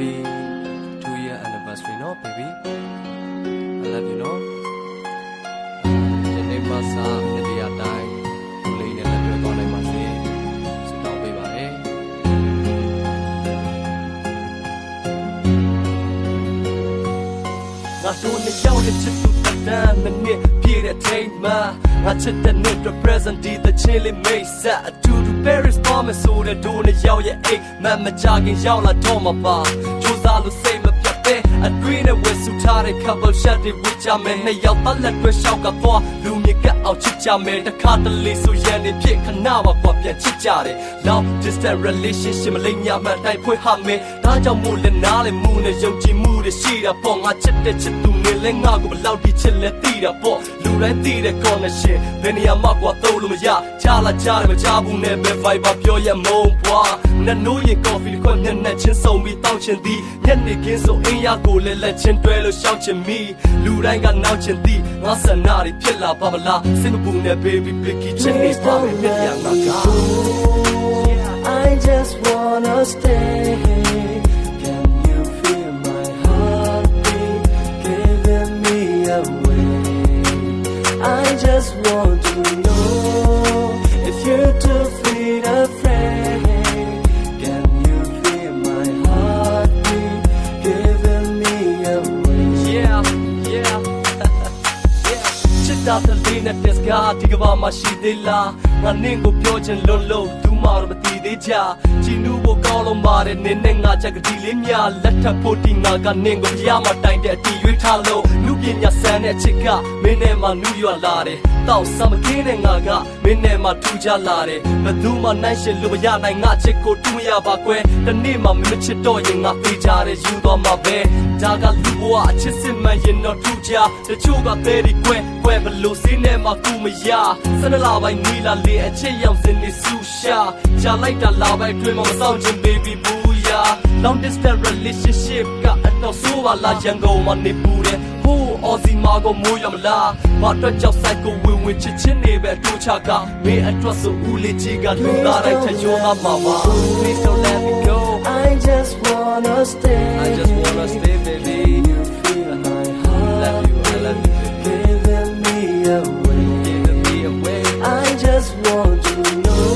happy 2 year anniversary เนาะ baby I love you เนาะဒီနေ့မှာစာမြေတရားတိုင်းကိုလေးနဲ့လက်တွဲသွားနိုင်ပါစေဆုတောင်းပေးပါရစေငါတို့နှစ်ယောက်နဲ့ချစ် တတန်းမနစ်ပြည့်တဲ့ထိမ်းမှာငါချစ်တဲ့နေ့အတွက် present ဒီ the chilly make set အတူတူ Paris promise ဆိုတဲ့တို့နဲ့ရောက်ရဲ့အိတ်မမကြခင်ရောက်လာတော့မှာပါကြိုးစားလို့စိတ်မပြတ်တဲ့ အတွင်းနဲ့ဝယ်စုထားတဲ့ couple shot တွေဝစ်ကြမယ်နှစ်ယောက်ပတ်လက်တွဲရှောက်ကတော့လူမြကအောင်ချစ်ကြမယ်တစ်ခါတလေဆိုရန်နေဖြစ်ခဏပါကွာပြန်ချစ်ကြတယ် long distance relationship မလိမ့်ညာမှတိုက်ဖွင့်ဟာမယ်ဒါကြောင့်မို့လဲနားလဲမှုနဲ့ယုံကြည်မှုတွေရှိတာပေါ့ငါချစ်တဲ့ချစ်သူနဲ့လဲငါကိုဘယ်လောက်ဒီချစ်လဲသိတာပေါ့လူတိုင်းသိတဲ့ connection ဘယ်နေရာမှာကွာသုံးလို့မရချလာချတယ်မချဘူးနဲ့ပဲ viber ပြောရမုံပွားနတ်နိုးရင် coffee ခွက်မျက်နှာချင်းစုံပြီးတောက်ချင်သည်ညနေခင်းဆိုအင်းရကိုလဲလက်ချင်းတွဲလို့ရှောက်ချင်မိလူတိုင်းကနောက်ချင်သည်ငါဆန္ဒတွေဖြစ်လာပါမလားစိတ်မပူနဲ့ baby picky ချစ်နေပါမယ်မြတ်ရငါက I just wanna stay. Can you feel my heartbeat giving me away? I just want to know if you're too fleet afraid. တာတလေးနဲ့တက်စကားဒီကဘာမှရှိသေးလားငါနင့်ကိုပြောချင်လို့လို့သူမှတော့မသိသေးကြချီနူဖို့ကောင်းလို့ပါတယ်နင်းနဲ့ငါချက်ကတိလေးများလက်ထပ်ဖို့ဒီငါကနင့်ကိုရမတိုင်တဲ့အတီရွေးထားလို့လူပညာဆန်းတဲ့ချစ်ကမင်းနဲ့မှနူးရွာလာတယ်တောက်စမကင်းတဲ့ငါကမင်းနဲ့မှထူကြလာတယ်ဘယ်သူမှနိုင်ရှင်လို့မရနိုင်ငါချစ်ကိုတူမရပါကွယ်တနေ့မှမချစ်တော့ရင်ငါပေးကြတယ်ယူတော့မှာပဲဒါကလူဘဝအချစ်စစ်မှန်ရင်တော့ထူကြတချို့ကသေးဒီကွယ်ကွယ် ဘလို့စင်းနဲ့မှကူမရဆနလာပိုင်းနီလာလေအချစ်ရောင်စင်နေဆူရှာကြာလိုက်တာလာပိုင်းတွင်မမဆောင်ချင် baby boo ya long distance relationship ကအတော့ဆိုးပါလားရန်ကုန်မှာနေပူတယ်ဟိုးအော်စီမာကိုမိုးရမလားဘာအတွက်ကြောက်ဆိုင်ကိုဝင်ဝင်ချစ်ချင်းနေပဲတူချကမင်းအတွက်ဆိုဦးလေးကြီးကလူသားတိုင်းချက်ရောသားမှာပါ please don't let me go I just wanna stay. I just wanna stay baby just want to